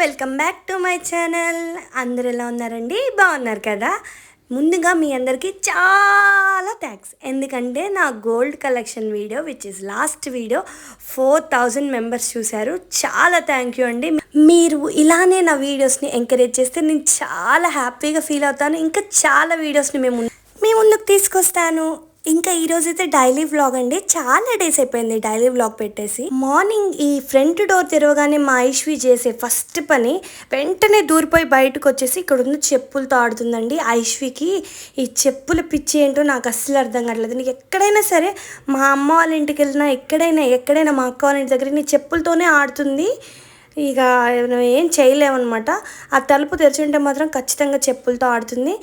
Welcome back to my channel. అందరు ఎలా ఉన్నారండి? బాగున్నారు కదా? ముందుగా మీ అందరికీ చాలా థ్యాంక్స్. ఎందుకంటే నా gold collection video which is last video four thousand members చూశారు. చాలా థ్యాంక్ యూ అండి. మీరు ఇలానే నా వీడియోస్ని ఎంకరేజ్ చేస్తే నేను చాలా హ్యాపీగా ఫీల్ అవుతాను. ఇంకా చాలా వీడియోస్ని మేము మీ ముందుకు తీసుకొస్తాను. ఇంకా ఈ రోజు అయితే డైలీ వ్లాగ్ అండి. చాలా డేస్ అయిపోయింది డైలీ వ్లాగ్ పెట్టేసి. మార్నింగ్ ఈ ఫ్రంట్ డోర్ తెరవగానే మా ఐశ్వి చేసే ఫస్ట్ పని వెంటనే దూరిపోయి బయటకు వచ్చేసి ఇక్కడ ఉన్న చెప్పులతో ఆడుతుందండి ఐశ్వికి. ఈ చెప్పుల పిచ్చి ఏంటో నాకు అస్సలు అర్థం కావట్లేదు. నీకు ఎక్కడైనా సరే మా అమ్మ వాళ్ళ ఇంటికి వెళ్ళినా ఎక్కడైనా ఎక్కడైనా మా అక్క వాళ్ళ ఇంటి దగ్గర నీ చెప్పులతోనే ఆడుతుంది. ఇక ఏం చేయలేమన్నమాట. ఆ తలుపు తెరిచి ఉంటే మాత్రం ఖచ్చితంగా చెప్పులతో ఆడుతుంది.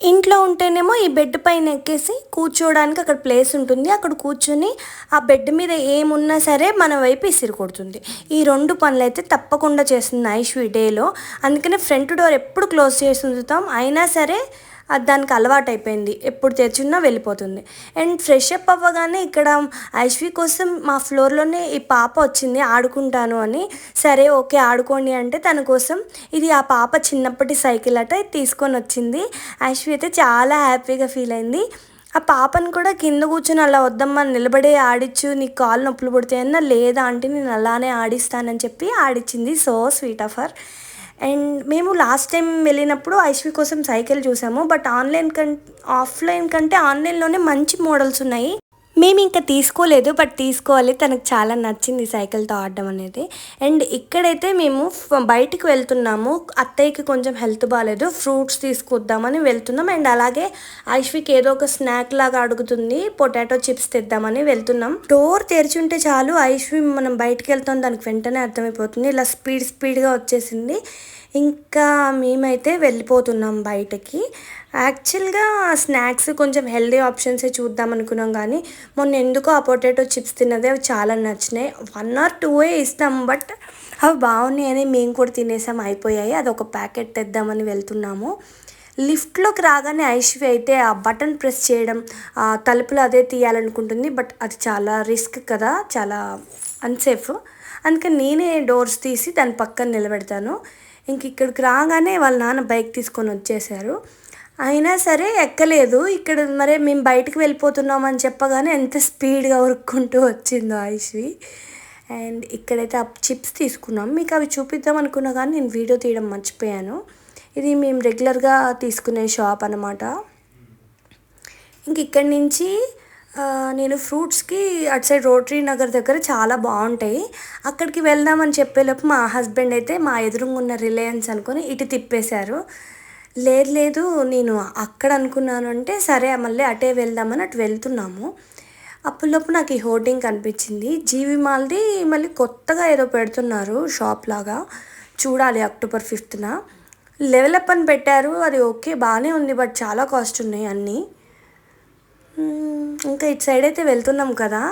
ఇంట్లో ఉంటేనేమో ఈ బెడ్ పైన ఎక్కేసి కూర్చోవడానికి అక్కడ ప్లేస్ ఉంటుంది. అక్కడ కూర్చొని ఆ బెడ్ మీద ఏమున్నా సరే మన వైపు ఇసిరి కొడుతుంది. ఈ రెండు పనులు అయితే తప్పకుండా చేస్తుంది ఐశ్వి డేలో. అందుకనే ఫ్రంట్ డోర్ ఎప్పుడు క్లోజ్ చేసి ఉంచుతాం. అయినా సరే అది దానికి అలవాటు అయిపోయింది ఎప్పుడు తెచ్చున్నా వెళ్ళిపోతుంది. అండ్ ఫ్రెష్ అప్ అవ్వగానే ఇక్కడ ఐశ్వి కోసం మా ఫ్లోర్లోనే ఈ పాప వచ్చింది ఆడుకుంటాను అని. సరే ఓకే ఆడుకోండి అంటే తన కోసం ఇది ఆ పాప చిన్నప్పటి సైకిల్ అట తీసుకొని వచ్చింది. ఐశ్వి అయితే చాలా హ్యాపీగా ఫీల్ అయింది. ఆ పాపను కూడా కింద కూర్చొని అలా వద్దమ్మా నిలబడే ఆడిచ్చు నీకు కాళ్ళు నొప్పులు పుడతాయన్నా లేదా అంటే నేను అలానే ఆడిస్తానని చెప్పి ఆడిచ్చింది. సో స్వీట్ ఆఫ్ అండ్ మేము లాస్ట్ టైం వెళ్ళినప్పుడు ఐశ్వి కోసం సైకిల్ చూసాము బట్ ఆన్లైన్ కం ఆఫ్లైన్ కంటే ఆన్లైన్లోనే మంచి మోడల్స్ ఉన్నాయి. మేము ఇంకా తీసుకోలేదు బట్ తీసుకోవాలి. తనకు చాలా నచ్చింది సైకిల్తో ఆడడం అనేది. అండ్ ఇక్కడైతే మేము బయటికి వెళ్తున్నాము. అత్తయ్యకి కొంచెం హెల్త్ బాగాలేదు ఫ్రూట్స్ తీసుకొద్దామని వెళ్తున్నాం. అండ్ అలాగే ఐశ్వికి ఏదో ఒక స్నాక్ లాగా అడుగుతుంది. పొటాటో చిప్స్ తెద్దామని వెళ్తున్నాం. డోర్ తెరిచి ఉంటే చాలు ఐశ్వి మనం బయటికి వెళ్తాం. దానికి వెంటనే అర్థమైపోతుంది. ఇలా స్పీడ్ స్పీడ్గా వచ్చేసింది. ఇంకా మేమైతే వెళ్ళిపోతున్నాం బయటకి. యాక్చువల్గా స్నాక్స్ కొంచెం హెల్దీ ఆప్షన్సే చూద్దాం అనుకున్నాం కానీ మొన్న ఎందుకో ఆ పొటాటో చిప్స్ తిన్నదే అవి చాలా నచ్చినాయి. వన్ ఆర్ టూవే ఇస్తాం బట్ అవి బాగున్నాయి అని మేము కూడా తినేసాం అయిపోయాయి. అది ఒక ప్యాకెట్ తెద్దామని వెళ్తున్నాము. లిఫ్ట్లోకి రాగానే ఐశ్వి అయితే ఆ బటన్ ప్రెస్ చేయడం ఆ తలుపులు అదే తీయాలనుకుంటుంది బట్ అది చాలా రిస్క్ కదా చాలా అన్సేఫ్. అందుకని నేనే డోర్స్ తీసి దాని పక్కన నిలబెడతాను. ఇంక ఇక్కడికి రాగానే వాళ్ళ నాన్న బైక్ తీసుకొని వచ్చేసారు. అయినా సరే ఎక్కలేదు. ఇక్కడ మరే మేము బయటికి వెళ్ళిపోతున్నామని చెప్పగానే ఎంత స్పీడ్గా ఉరుక్కుంటూ వచ్చిందో ఐశ్వి అండ్ ఇక్కడైతే ఆ చిప్స్ తీసుకున్నాం. మీకు అవి చూపిద్దాం అనుకున్నా కానీ నేను వీడియో తీయడం మర్చిపోయాను. ఇది మేము రెగ్యులర్గా తీసుకునే షాప్ అనమాట ఇంక ఇక్కడి నుంచి నేను ఫ్రూట్స్కి అటు సైడ్ రోటరీ నగర్ దగ్గర చాలా బాగుంటాయి. అక్కడికి వెళ్దామని చెప్పేలోపు మా హస్బెండ్ అయితే మా ఎదురుగా ఉన్న రిలయన్స్ అనుకొని ఇటు తిప్పేశారు. లేదు లేదు నేను అక్కడ అనుకున్నాను అంటే సరే మళ్ళీ అటే వెళ్దామని అటు వెళ్తున్నాము. అప్పటిలోపు నాకు ఈ హోర్డింగ్ కనిపించింది. జీవి మాల్ది మళ్ళీ కొత్తగా ఏదో పెడుతున్నారు షాప్ లాగా. చూడాలి అక్టోబర్ ఫిఫ్త్న. లెవెల్ అప్ అని పెట్టారు అది ఓకే బాగానే ఉంది బట్ చాలా కాస్ట్ ఉన్నాయి అన్నీ. ఇంకా ఇటు సైడ్ అయితే వెళ్తున్నాం కదా.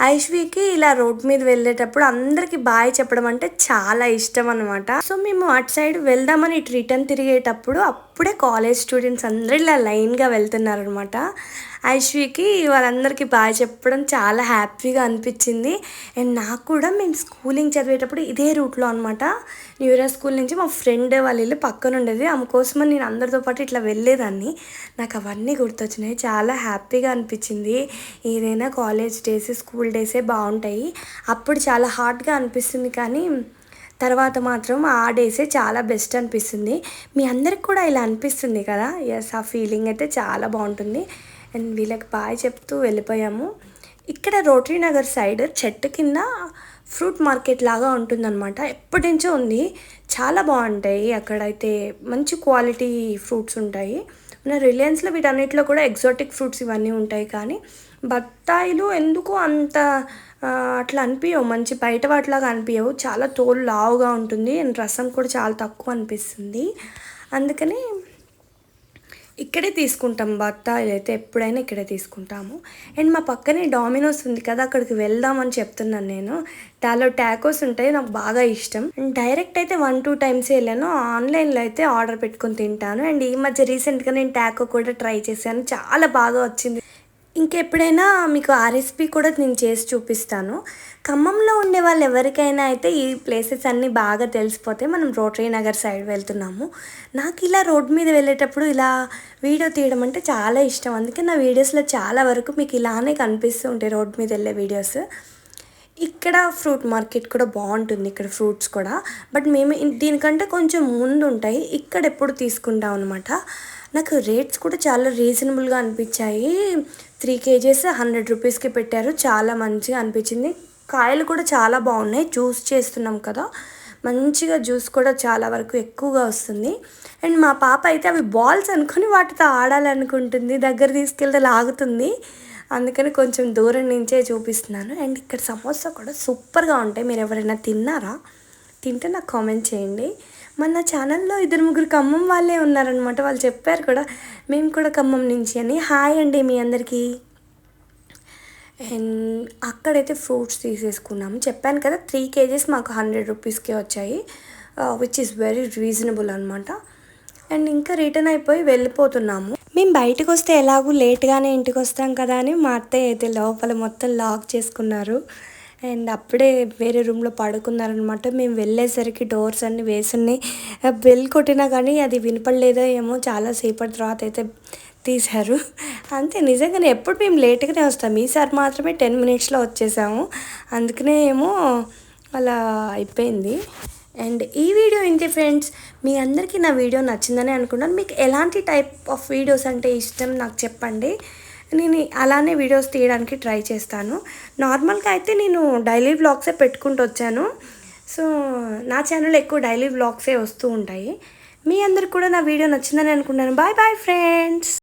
ఐశ్వీకి ఇలా రోడ్ మీద వెళ్ళేటప్పుడు అందరికి బాయ్ చెప్పడం అంటే చాలా ఇష్టం అనమాట సో మేము అటు సైడ్ వెళ్దామని ఇటు రిటర్న్ తిరిగేటప్పుడు అప్పుడే కాలేజ్ స్టూడెంట్స్ అందరూ ఇలా లైన్గా వెళ్తున్నారు అనమాట వాళ్ళందరికీ బాయ్ చెప్పడం చాలా హ్యాపీగా అనిపించింది. అండ్ నాకు కూడా మేము స్కూలింగ్ చదివేటప్పుడు ఇదే రూట్లో అనమాట న్యూరా స్కూల్ నుంచి మా ఫ్రెండ్ వాళ్ళ ఇల్లు పక్కన ఉండేది. ఆమె కోసమని నేను అందరితో పాటు ఇట్లా వెళ్ళేదాన్ని. నాకు అవన్నీ గుర్తొచ్చినాయి. చాలా హ్యాపీగా అనిపించింది. ఏదైనా కాలేజ్ డేస్ స్కూల్ డేసే బాగుంటాయి. అప్పుడు చాలా హార్డ్గా అనిపిస్తుంది కానీ తర్వాత మాత్రం ఆ డేసే చాలా బెస్ట్ అనిపిస్తుంది. మీ అందరికి కూడా ఇలా అనిపిస్తుంది కదా? ఎస్ ఆ ఫీలింగ్ అయితే చాలా బాగుంటుంది. అండ్ వీళ్ళకి బాయ్ చెప్తూ వెళ్ళిపోయాము. ఇక్కడ రోటరీ నగర్ సైడ్ చెట్టు కింద ఫ్రూట్ మార్కెట్ లాగా ఉంటుందన్నమాట. ఎప్పటి నుంచో ఉంది. చాలా బాగుంటాయి. అక్కడైతే మంచి క్వాలిటీ ఫ్రూట్స్ ఉంటాయి. మన రిలయన్స్లో వీటన్నిటిలో కూడా ఎగ్జాటిక్ ఫ్రూట్స్ ఇవన్నీ ఉంటాయి కానీ బత్తాయిలు ఎందుకు అంత అట్లా అనిపించవు మంచి బయట వాటిలాగా అనిపించవు చాలా తోలు లావుగా ఉంటుంది. అండ్ రసం కూడా చాలా తక్కువ అనిపిస్తుంది. అందుకని ఇక్కడే తీసుకుంటాం. బత్తాయిలు అయితే ఎప్పుడైనా ఇక్కడే తీసుకుంటాము. అండ్ మా పక్కనే డామినోస్ ఉంది కదా అక్కడికి వెళ్దామని చెప్తున్నాను నేను. దానిలో టాకోస్ ఉంటాయి. నాకు బాగా ఇష్టం. అండ్ డైరెక్ట్ అయితే వన్ టూ టైమ్స్ వెళ్ళాను. ఆన్లైన్లో అయితే ఆర్డర్ పెట్టుకొని తింటాను. అండ్ ఈ మధ్య రీసెంట్గా నేను టాకో కూడా ట్రై చేశాను. చాలా బాగా వచ్చింది. ఇంకెప్పుడైనా మీకు ఆ రెసిపీ కూడా నేను చేసి చూపిస్తాను. ఖమ్మంలో ఉండే వాళ్ళు ఎవరికైనా అయితే ఈ ప్లేసెస్ అన్నీ బాగా తెలిసిపోతే మనం రోటరీ నగర్ సైడ్ వెళ్తున్నాము. నాకు ఇలా రోడ్ మీద వెళ్ళేటప్పుడు ఇలా వీడియో తీయడం అంటే చాలా ఇష్టం. అందుకే నా వీడియోస్లో చాలా వరకు మీకు ఇలానే కనిపిస్తూ ఉంటాయి రోడ్ మీద వెళ్ళే వీడియోస్. ఇక్కడ ఫ్రూట్ మార్కెట్ కూడా బాగుంటుంది ఇక్కడ ఫ్రూట్స్ కూడా. బట్ మేము దీనికంటే కొంచెం ముందు ఉంటాయి ఇక్కడ ఎప్పుడు తీసుకుంటాం అనమాట నాకు రేట్స్ కూడా చాలా రీజనబుల్గా అనిపించాయి. త్రీ కేజెస్ హండ్రెడ్ రూపీస్కి పెట్టారు. చాలా మంచిగా అనిపించింది. కాయలు కూడా చాలా బాగున్నాయి. జ్యూస్ చేస్తున్నాం కదా. మంచిగా జ్యూస్ కూడా చాలా వరకు ఎక్కువగా వస్తుంది. అండ్ మా పాప అయితే అవి బాల్స్ అనుకుని వాటితో ఆడాలనుకుంటుంది. దగ్గర తీసుకెళ్తే లాగుతుంది. అందుకని కొంచెం దూరం నుంచే చూపిస్తున్నాను. అండ్ ఇక్కడ సమోసా కూడా సూపర్గా ఉంటాయి. మీరు ఎవరైనా తిన్నారా? తింటే నాకు కామెంట్ చేయండి. మన ఛానల్లో ఇద్దరు ముగ్గురు ఖమ్మం వాళ్ళే ఉన్నారనమాట వాళ్ళు చెప్పారు కూడా మేము కూడా ఖమ్మం నుంచి అని. హాయ్ అండి మీ అందరికీ. అండ్ అక్కడైతే ఫ్రూట్స్ తీసేసుకున్నాము. చెప్పాను కదా త్రీ కేజెస్ మాకు హండ్రెడ్ రూపీస్కే వచ్చాయి విచ్ ఈస్ వెరీ రీజనబుల్ అనమాట అండ్ ఇంకా రిటర్న్ అయిపోయి వెళ్ళిపోతున్నాము. మేము బయటకు వస్తే ఎలాగూ లేట్గానే ఇంటికి వస్తాం కదా అని మా అత్తయ్య అయితే లోపల మొత్తం లాక్ చేసుకున్నారు. అండ్ అప్పుడే వేరే రూమ్లో పడుకున్నారనమాట మేము వెళ్ళేసరికి డోర్స్ అన్నీ వేసున్నాయి. బెల్ కొట్టినా కానీ అది వినపడలేదో ఏమో చాలాసేపటి తర్వాత అయితే తీశారు. అంతే నిజంగానే ఎప్పుడు మేము లేట్గానే వస్తాం. ఈసారి మాత్రమే టెన్ మినిట్స్లో వచ్చేసాము. అందుకనే ఏమో అలా అయిపోయింది. అండ్ ఈ వీడియో ఏంటి ఫ్రెండ్స్? మీ అందరికీ నా వీడియో నచ్చిందని అనుకున్నాను. మీకు ఎలాంటి టైప్ ఆఫ్ వీడియోస్ అంటే ఇష్టం నాకు చెప్పండి. నేను అలానే వీడియోస్ తీయడానికి ట్రై చేస్తాను. నార్మల్గా అయితే నేను డైలీ వ్లాగ్సే పెట్టుకుంటూ వచ్చాను. సో నా ఛానల్ ఎక్కువ డైలీ వ్లాగ్సే వస్తూ ఉంటాయి. మీ అందరికి కూడా నా వీడియో నచ్చిందని అనుకున్నాను బాయ్ బాయ్ ఫ్రెండ్స్